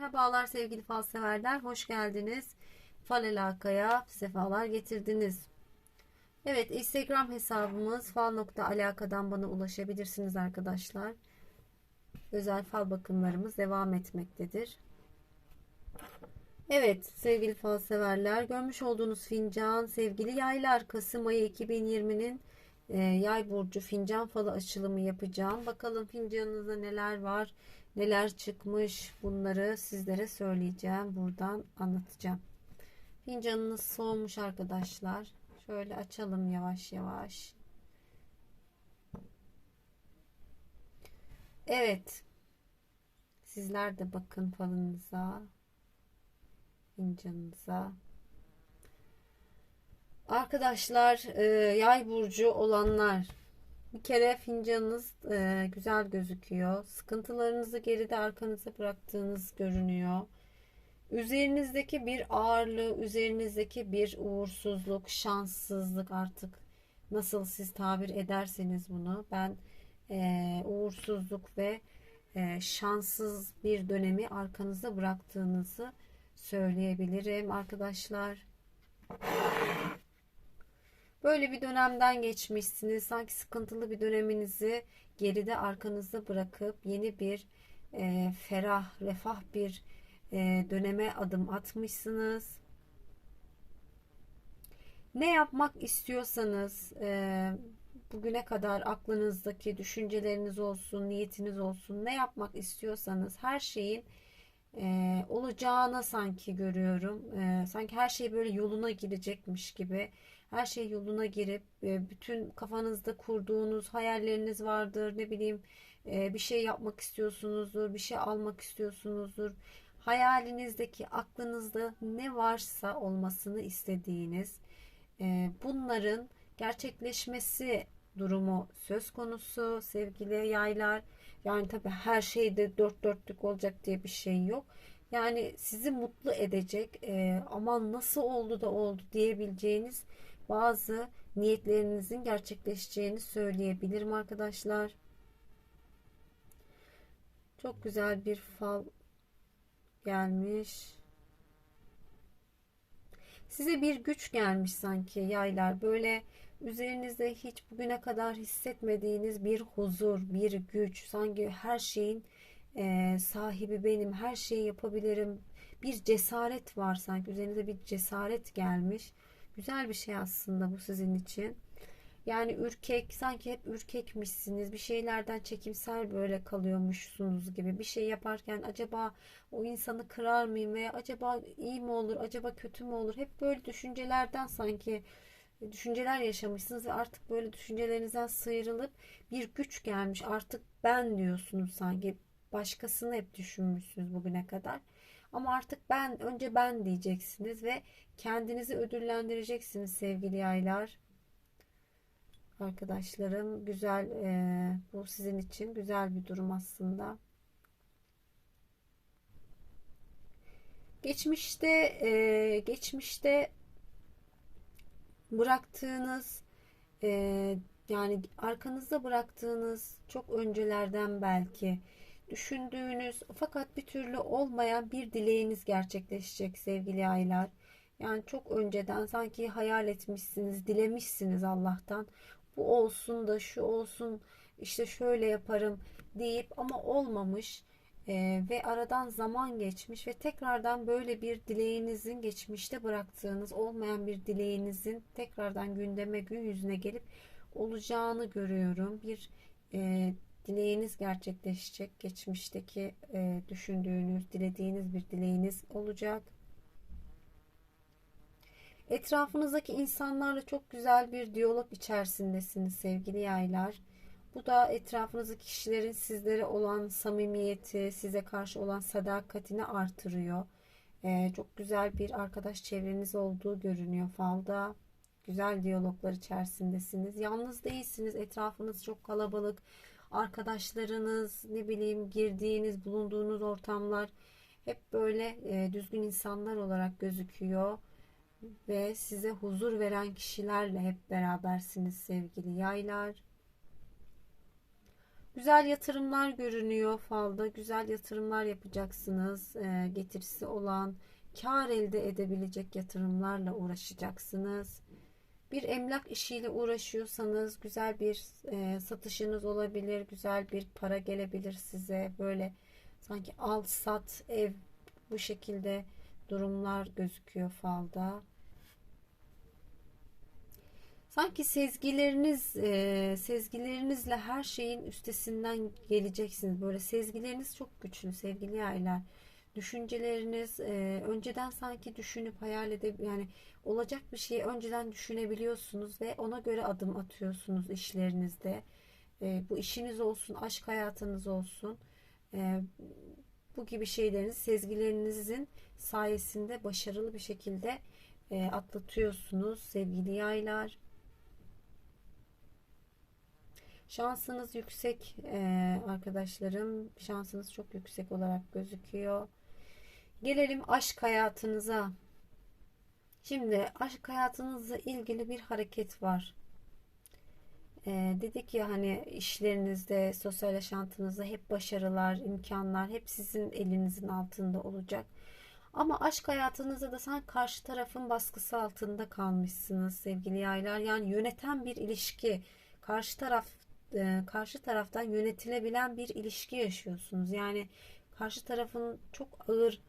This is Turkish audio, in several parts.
Merhabalar sevgili fal severler. Hoş geldiniz. Fal alakaya sefalar getirdiniz. Evet Instagram hesabımız fal.alakadan bana ulaşabilirsiniz arkadaşlar. Özel fal bakımlarımız devam etmektedir. Evet sevgili fal severler görmüş olduğunuz fincan sevgili yaylar Kasım ayı 2020'nin e, yay burcu fincan falı açılımı yapacağım. Bakalım fincanınızda neler var neler çıkmış bunları sizlere söyleyeceğim. Buradan anlatacağım. Fincanınız soğumuş arkadaşlar. Şöyle açalım yavaş yavaş. Evet. Sizler de bakın falınıza. Fincanınıza. Arkadaşlar e, yay burcu olanlar bir kere fincanınız e, güzel gözüküyor. Sıkıntılarınızı geride arkanıza bıraktığınız görünüyor. Üzerinizdeki bir ağırlığı, üzerinizdeki bir uğursuzluk, şanssızlık artık nasıl siz tabir ederseniz bunu. Ben e, uğursuzluk ve e, şanssız bir dönemi arkanıza bıraktığınızı söyleyebilirim arkadaşlar. Böyle bir dönemden geçmişsiniz. Sanki sıkıntılı bir döneminizi geride arkanızda bırakıp yeni bir e, ferah, refah bir e, döneme adım atmışsınız. Ne yapmak istiyorsanız e, bugüne kadar aklınızdaki düşünceleriniz olsun, niyetiniz olsun, ne yapmak istiyorsanız her şeyin e, olacağını sanki görüyorum. E, sanki her şey böyle yoluna girecekmiş gibi her şey yoluna girip e, bütün kafanızda kurduğunuz hayalleriniz vardır. Ne bileyim e, bir şey yapmak istiyorsunuzdur, bir şey almak istiyorsunuzdur. Hayalinizdeki, aklınızda ne varsa olmasını istediğiniz e, bunların gerçekleşmesi durumu söz konusu sevgili yaylar. Yani tabii her şeyde dört dörtlük olacak diye bir şey yok. Yani sizi mutlu edecek e, aman nasıl oldu da oldu diyebileceğiniz bazı niyetlerinizin gerçekleşeceğini söyleyebilirim arkadaşlar. Çok güzel bir fal gelmiş. Size bir güç gelmiş sanki yaylar. Böyle üzerinizde hiç bugüne kadar hissetmediğiniz bir huzur, bir güç. Sanki her şeyin e, sahibi benim, her şeyi yapabilirim. Bir cesaret var sanki. Üzerinize bir cesaret gelmiş. Güzel bir şey aslında bu sizin için. Yani ürkek, sanki hep ürkekmişsiniz. Bir şeylerden çekimsel böyle kalıyormuşsunuz gibi. Bir şey yaparken acaba o insanı kırar mıyım veya acaba iyi mi olur, acaba kötü mü olur? Hep böyle düşüncelerden sanki düşünceler yaşamışsınız ve artık böyle düşüncelerinizden sıyrılıp bir güç gelmiş. Artık ben diyorsunuz sanki. Başkasını hep düşünmüşsünüz bugüne kadar. Ama artık ben, önce ben diyeceksiniz ve kendinizi ödüllendireceksiniz sevgili yaylar. Arkadaşlarım güzel, e, bu sizin için güzel bir durum aslında. Geçmişte, e, geçmişte bıraktığınız, e, yani arkanızda bıraktığınız çok öncelerden belki düşündüğünüz fakat bir türlü olmayan bir dileğiniz gerçekleşecek sevgili aylar. Yani çok önceden sanki hayal etmişsiniz, dilemişsiniz Allah'tan. Bu olsun da şu olsun işte şöyle yaparım deyip ama olmamış ee, ve aradan zaman geçmiş ve tekrardan böyle bir dileğinizin geçmişte bıraktığınız olmayan bir dileğinizin tekrardan gündeme gün yüzüne gelip olacağını görüyorum. Bir e, dileğiniz gerçekleşecek. Geçmişteki e, düşündüğünüz, dilediğiniz bir dileğiniz olacak. Etrafınızdaki insanlarla çok güzel bir diyalog içerisindesiniz sevgili yaylar. Bu da etrafınızdaki kişilerin sizlere olan samimiyeti, size karşı olan sadakatini artırıyor. Ee, çok güzel bir arkadaş çevreniz olduğu görünüyor falda. Güzel diyaloglar içerisindesiniz. Yalnız değilsiniz. Etrafınız çok kalabalık arkadaşlarınız, ne bileyim girdiğiniz, bulunduğunuz ortamlar hep böyle e, düzgün insanlar olarak gözüküyor ve size huzur veren kişilerle hep berabersiniz sevgili yaylar. Güzel yatırımlar görünüyor falda. Güzel yatırımlar yapacaksınız. E, getirisi olan, kar elde edebilecek yatırımlarla uğraşacaksınız. Bir emlak işiyle uğraşıyorsanız güzel bir e, satışınız olabilir. Güzel bir para gelebilir size. Böyle sanki al sat ev bu şekilde durumlar gözüküyor falda. Sanki sezgileriniz, e, sezgilerinizle her şeyin üstesinden geleceksiniz. Böyle sezgileriniz çok güçlü sevgili yaylar. Düşünceleriniz e, önceden sanki düşünüp hayal edip yani olacak bir şeyi önceden düşünebiliyorsunuz ve ona göre adım atıyorsunuz işlerinizde. E, bu işiniz olsun, aşk hayatınız olsun. E, bu gibi şeyleriniz sezgilerinizin sayesinde başarılı bir şekilde e, atlatıyorsunuz sevgili yaylar. Şansınız yüksek ee, arkadaşlarım. Şansınız çok yüksek olarak gözüküyor. Gelelim aşk hayatınıza. Şimdi aşk hayatınızla ilgili bir hareket var. Ee, dedik ya hani işlerinizde, sosyal yaşantınızda hep başarılar, imkanlar hep sizin elinizin altında olacak. Ama aşk hayatınızda da sanki karşı tarafın baskısı altında kalmışsınız sevgili yaylar. Yani yöneten bir ilişki, karşı taraf e, karşı taraftan yönetilebilen bir ilişki yaşıyorsunuz. Yani karşı tarafın çok ağır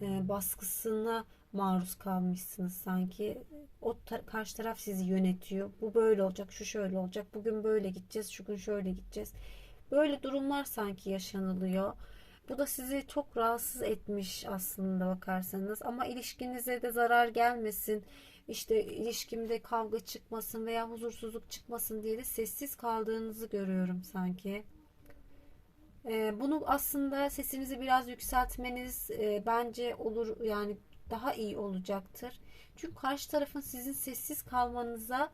baskısına maruz kalmışsınız sanki. O ta- karşı taraf sizi yönetiyor. Bu böyle olacak, şu şöyle olacak. Bugün böyle gideceğiz, şu gün şöyle gideceğiz. Böyle durumlar sanki yaşanılıyor. Bu da sizi çok rahatsız etmiş aslında bakarsanız. Ama ilişkinize de zarar gelmesin işte ilişkimde kavga çıkmasın veya huzursuzluk çıkmasın diye de sessiz kaldığınızı görüyorum sanki. Ee, bunu aslında sesinizi biraz yükseltmeniz e, bence olur yani daha iyi olacaktır. Çünkü karşı tarafın sizin sessiz kalmanıza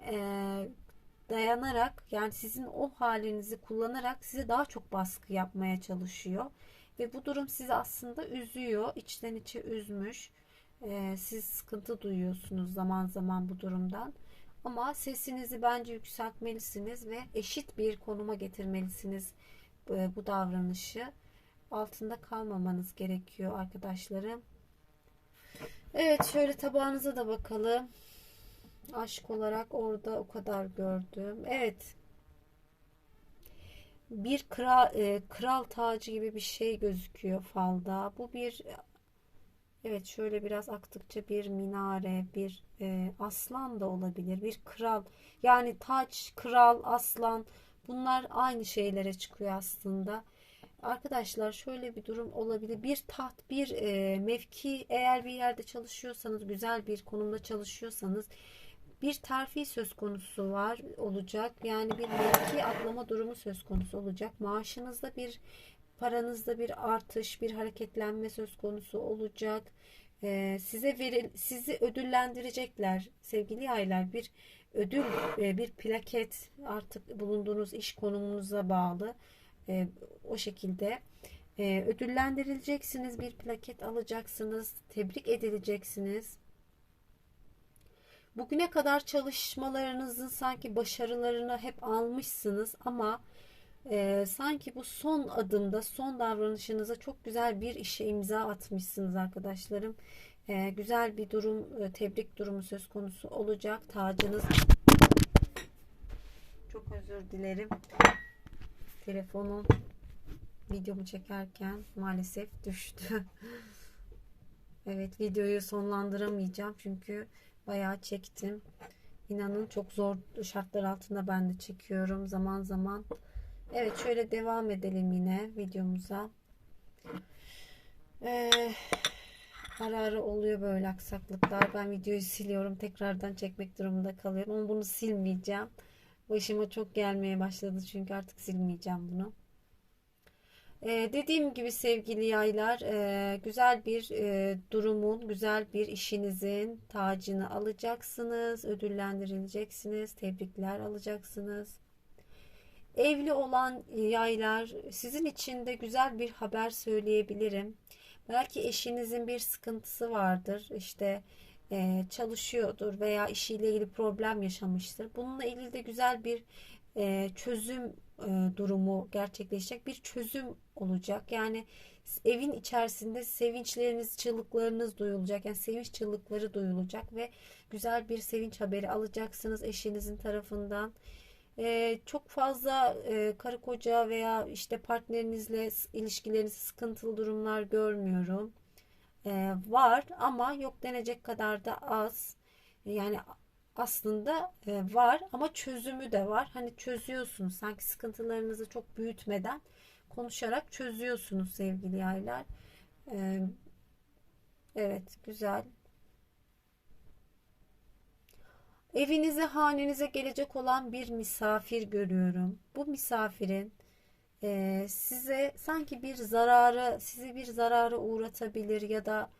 e, dayanarak yani sizin o halinizi kullanarak size daha çok baskı yapmaya çalışıyor. Ve bu durum sizi aslında üzüyor. içten içe üzmüş. Ee, siz sıkıntı duyuyorsunuz zaman zaman bu durumdan. Ama sesinizi bence yükseltmelisiniz ve eşit bir konuma getirmelisiniz e, bu davranışı. Altında kalmamanız gerekiyor arkadaşlarım. Evet şöyle tabağınıza da bakalım. Aşk olarak orada o kadar gördüm. Evet. Bir kral, e, kral tacı gibi bir şey gözüküyor falda. Bu bir Evet şöyle biraz aktıkça bir minare, bir e, aslan da olabilir, bir kral. Yani taç, kral, aslan bunlar aynı şeylere çıkıyor aslında. Arkadaşlar şöyle bir durum olabilir. Bir taht, bir e, mevki eğer bir yerde çalışıyorsanız, güzel bir konumda çalışıyorsanız bir terfi söz konusu var olacak. Yani bir mevki atlama durumu söz konusu olacak. Maaşınızda bir paranızda bir artış, bir hareketlenme söz konusu olacak. Ee, size veril, sizi ödüllendirecekler sevgili yaylar. Bir ödül, e, bir plaket artık bulunduğunuz iş konumunuza bağlı. E, o şekilde e, ödüllendirileceksiniz, bir plaket alacaksınız, tebrik edileceksiniz. Bugüne kadar çalışmalarınızın sanki başarılarını hep almışsınız ama sanki bu son adımda, son davranışınıza çok güzel bir işe imza atmışsınız arkadaşlarım. E, güzel bir durum, e, tebrik durumu söz konusu olacak. Tacınız çok özür dilerim. Telefonum videomu çekerken maalesef düştü. evet videoyu sonlandıramayacağım çünkü bayağı çektim. İnanın çok zor şartlar altında ben de çekiyorum. Zaman zaman Evet şöyle devam edelim yine videomuza. Ee, ara ara oluyor böyle aksaklıklar. Ben videoyu siliyorum. Tekrardan çekmek durumunda kalıyorum. Ama bunu silmeyeceğim. Başıma çok gelmeye başladı çünkü artık silmeyeceğim bunu. Ee, dediğim gibi sevgili yaylar e, güzel bir e, durumun, güzel bir işinizin tacını alacaksınız, ödüllendirileceksiniz, tebrikler alacaksınız. Evli olan yaylar sizin için de güzel bir haber söyleyebilirim. Belki eşinizin bir sıkıntısı vardır. İşte e, çalışıyordur veya işiyle ilgili problem yaşamıştır. Bununla ilgili de güzel bir e, çözüm e, durumu gerçekleşecek. Bir çözüm olacak. Yani evin içerisinde sevinçleriniz, çığlıklarınız duyulacak. Yani sevinç çığlıkları duyulacak ve güzel bir sevinç haberi alacaksınız eşinizin tarafından. Ee, çok fazla e, karı koca veya işte partnerinizle ilişkileriniz sıkıntılı durumlar görmüyorum. Ee, var ama yok denecek kadar da az. Yani aslında e, var ama çözümü de var. Hani çözüyorsunuz sanki sıkıntılarınızı çok büyütmeden konuşarak çözüyorsunuz sevgili yaylar. Ee, evet güzel. Evinize, hanenize gelecek olan bir misafir görüyorum. Bu misafirin e, size sanki bir zararı, sizi bir zarara uğratabilir ya da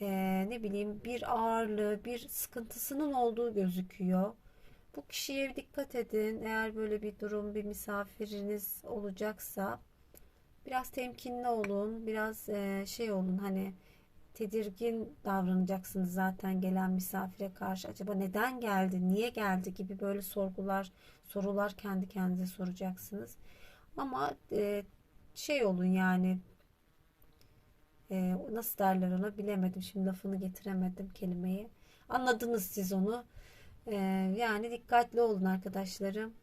e, ne bileyim bir ağırlığı, bir sıkıntısının olduğu gözüküyor. Bu kişiye dikkat edin. Eğer böyle bir durum, bir misafiriniz olacaksa biraz temkinli olun, biraz e, şey olun hani tedirgin davranacaksınız zaten gelen misafire karşı. Acaba neden geldi, niye geldi gibi böyle sorgular, sorular kendi kendinize soracaksınız. Ama e, şey olun yani e, nasıl derler ona bilemedim. Şimdi lafını getiremedim kelimeyi. Anladınız siz onu. E, yani dikkatli olun arkadaşlarım.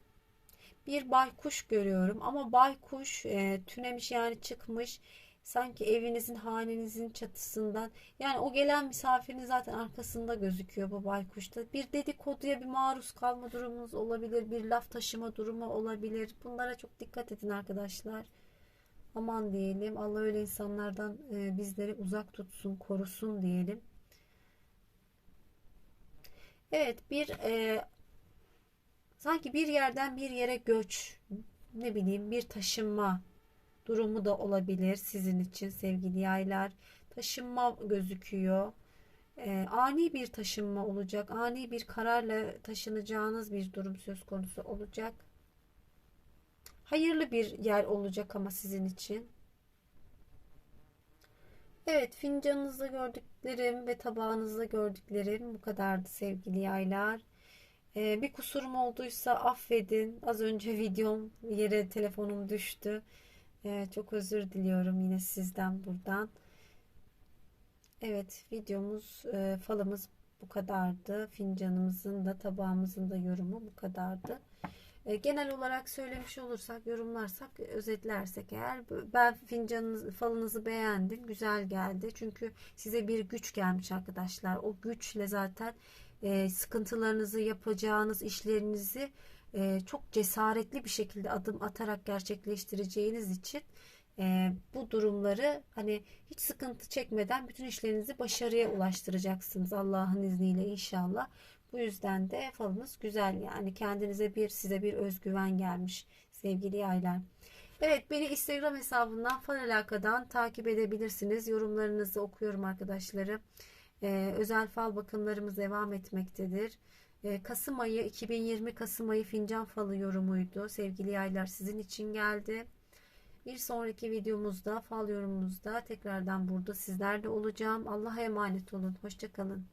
Bir baykuş görüyorum ama baykuş e, tünemiş yani çıkmış sanki evinizin hanenizin çatısından yani o gelen misafirin zaten arkasında gözüküyor bu baykuşta. Bir dedikoduya bir maruz kalma durumunuz olabilir. Bir laf taşıma durumu olabilir. Bunlara çok dikkat edin arkadaşlar. Aman diyelim. Allah öyle insanlardan e, bizleri uzak tutsun, korusun diyelim. Evet bir e, sanki bir yerden bir yere göç ne bileyim bir taşınma durumu da olabilir sizin için sevgili yaylar. Taşınma gözüküyor. E, ani bir taşınma olacak. Ani bir kararla taşınacağınız bir durum söz konusu olacak. Hayırlı bir yer olacak ama sizin için. Evet fincanınızda gördüklerim ve tabağınızda gördüklerim bu kadardı sevgili yaylar. Ee, bir kusurum olduysa affedin. Az önce videom yere telefonum düştü. Ee, çok özür diliyorum yine sizden buradan. Evet videomuz e, falımız bu kadardı. Fincanımızın da tabağımızın da yorumu bu kadardı. E, genel olarak söylemiş olursak, yorumlarsak, özetlersek eğer ben fincanınız, falınızı beğendim, güzel geldi. Çünkü size bir güç gelmiş arkadaşlar. O güçle zaten e, sıkıntılarınızı, yapacağınız işlerinizi e, çok cesaretli bir şekilde adım atarak gerçekleştireceğiniz için e, bu durumları hani hiç sıkıntı çekmeden bütün işlerinizi başarıya ulaştıracaksınız Allah'ın izniyle inşallah. Bu yüzden de falınız güzel yani kendinize bir size bir özgüven gelmiş sevgili yaylar. Evet beni Instagram hesabından fal alakadan takip edebilirsiniz. Yorumlarınızı okuyorum arkadaşlarım. Ee, özel fal bakımlarımız devam etmektedir. Ee, Kasım ayı 2020 Kasım ayı fincan falı yorumuydu. Sevgili yaylar sizin için geldi. Bir sonraki videomuzda fal yorumunuzda tekrardan burada sizlerle olacağım. Allah'a emanet olun. Hoşçakalın.